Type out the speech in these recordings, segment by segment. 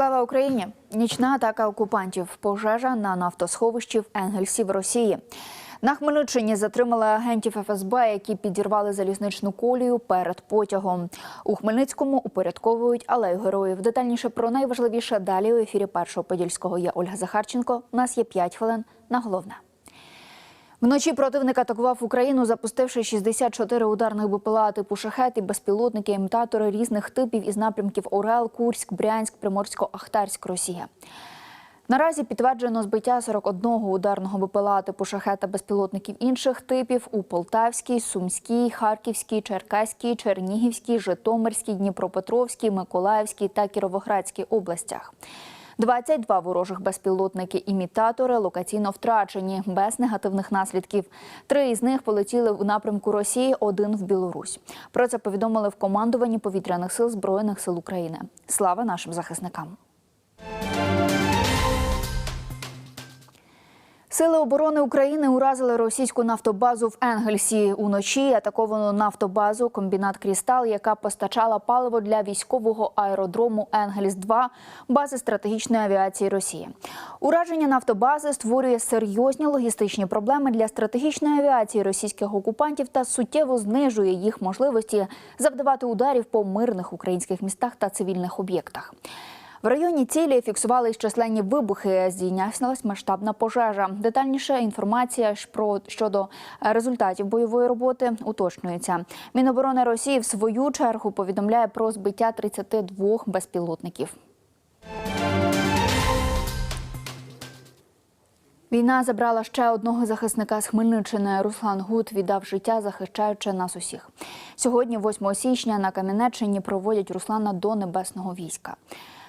Слава Україні! Нічна атака окупантів. Пожежа на нафтосховищі в Енгельсі в Росії. На Хмельниччині затримали агентів ФСБ, які підірвали залізничну колію перед потягом. У Хмельницькому упорядковують алею героїв. Детальніше про найважливіше далі у ефірі першого подільського. Я Ольга Захарченко. У нас є 5 хвилин на головне. Вночі противник атакував Україну, запустивши 64 ударних БПЛА типу шахет і безпілотники, імітатори різних типів із напрямків Орел, Курськ, Брянськ, Приморсько-Ахтарськ, Росія. Наразі підтверджено збиття 41 ударного БПЛА типу шахета безпілотників інших типів у Полтавській, Сумській, Харківській, Черкаській, Чернігівській, Житомирській, Дніпропетровській, Миколаївській та Кіровоградській областях. 22 ворожих безпілотники-імітатори локаційно втрачені без негативних наслідків. Три із них полетіли в напрямку Росії, один в Білорусь. Про це повідомили в командуванні повітряних сил збройних сил України. Слава нашим захисникам. Сили оборони України уразили російську нафтобазу в Енгельсі. Уночі атаковано нафтобазу комбінат Крістал, яка постачала паливо для військового аеродрому Енгельс 2 бази стратегічної авіації Росії. Ураження нафтобази створює серйозні логістичні проблеми для стратегічної авіації російських окупантів та суттєво знижує їх можливості завдавати ударів по мирних українських містах та цивільних об'єктах. В районі цілі фіксували численні вибухи. Здійнялась масштабна пожежа. Детальніше інформація щодо результатів бойової роботи уточнюється. Міноборони Росії в свою чергу повідомляє про збиття 32 безпілотників. Війна забрала ще одного захисника з Хмельниччини. Руслан Гуд віддав життя, захищаючи нас усіх. Сьогодні, 8 січня, на Кам'янеччині проводять Руслана до небесного війська.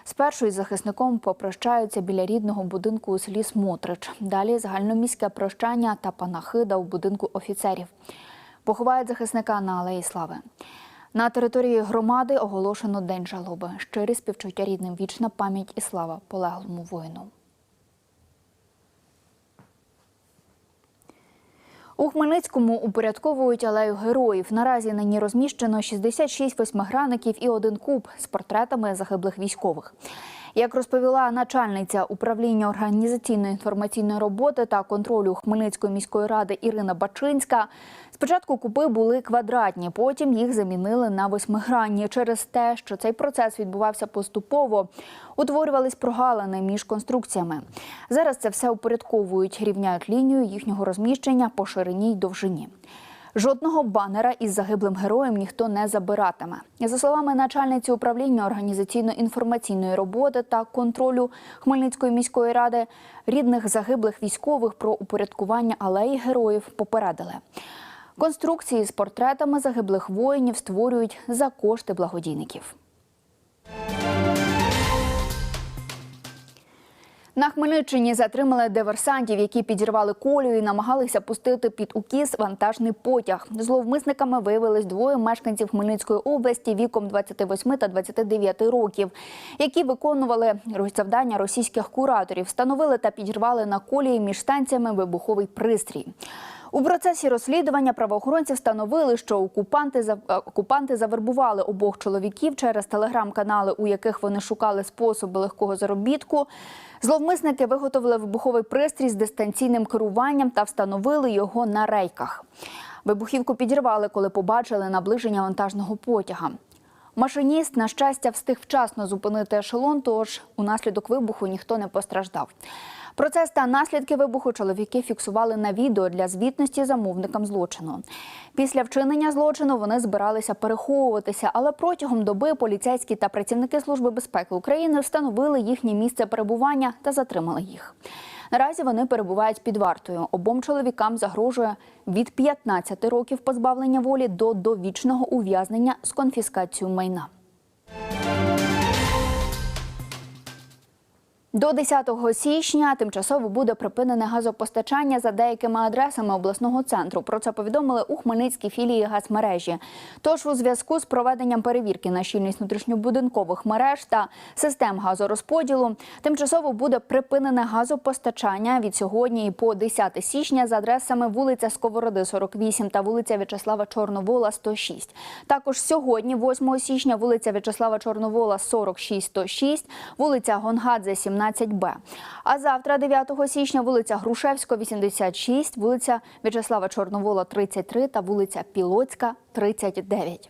Спершу із захисником попрощаються біля рідного будинку у селі Смотрич. Далі загальноміське прощання та панахида у будинку офіцерів. Поховають захисника на Алеї Слави. На території громади оголошено День жалоби. Щирі співчуття рідним, вічна пам'ять і слава полеглому воїну. У Хмельницькому упорядковують алею героїв. Наразі на ній розміщено 66 восьмигранників і один куб з портретами загиблих військових. Як розповіла начальниця управління організаційної інформаційної роботи та контролю Хмельницької міської ради Ірина Бачинська, спочатку купи були квадратні, потім їх замінили на восьмигранні. Через те, що цей процес відбувався поступово, утворювались прогалини між конструкціями. Зараз це все упорядковують, рівняють лінію їхнього розміщення по ширині й довжині. Жодного банера із загиблим героєм ніхто не забиратиме. За словами начальниці управління організаційно-інформаційної роботи та контролю Хмельницької міської ради, рідних загиблих військових про упорядкування алеї героїв попередили. Конструкції з портретами загиблих воїнів створюють за кошти благодійників. На Хмельниччині затримали диверсантів, які підірвали колію і намагалися пустити під укіс вантажний потяг. Зловмисниками виявились двоє мешканців Хмельницької області віком 28 та 29 років, які виконували завдання російських кураторів, встановили та підірвали на колії між станціями вибуховий пристрій. У процесі розслідування правоохоронці встановили, що окупанти е, окупанти завербували обох чоловіків через телеграм-канали, у яких вони шукали способи легкого заробітку. Зловмисники виготовили вибуховий пристрій з дистанційним керуванням та встановили його на рейках. Вибухівку підірвали, коли побачили наближення вантажного потяга. Машиніст, на щастя, встиг вчасно зупинити ешелон, тож унаслідок вибуху ніхто не постраждав. Процес та наслідки вибуху чоловіки фіксували на відео для звітності замовникам злочину. Після вчинення злочину вони збиралися переховуватися, але протягом доби поліцейські та працівники Служби безпеки України встановили їхнє місце перебування та затримали їх. Наразі вони перебувають під вартою. Обом чоловікам загрожує від 15 років позбавлення волі до довічного ув'язнення з конфіскацією майна. До 10 січня тимчасово буде припинене газопостачання за деякими адресами обласного центру. Про це повідомили у Хмельницькій філії газмережі. Тож у зв'язку з проведенням перевірки на щільність внутрішньобудинкових мереж та систем газорозподілу тимчасово буде припинене газопостачання від сьогодні і по 10 січня за адресами вулиця Сковороди, 48 та вулиця В'ячеслава Чорновола, 106. Також сьогодні, 8 січня, вулиця В'ячеслава Чорновола, 46, 106, вулиця Гонгадзе, 17 Б. А завтра, 9 січня, вулиця Грушевського, 86, вулиця В'ячеслава Чорновола, 33 та вулиця Пілоцька, 39.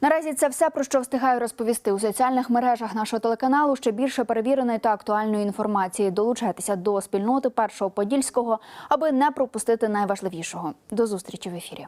Наразі це все про що встигаю розповісти у соціальних мережах нашого телеканалу. Ще більше перевіреної та актуальної інформації. Долучайтеся до спільноти першого подільського, аби не пропустити найважливішого. До зустрічі в ефірі.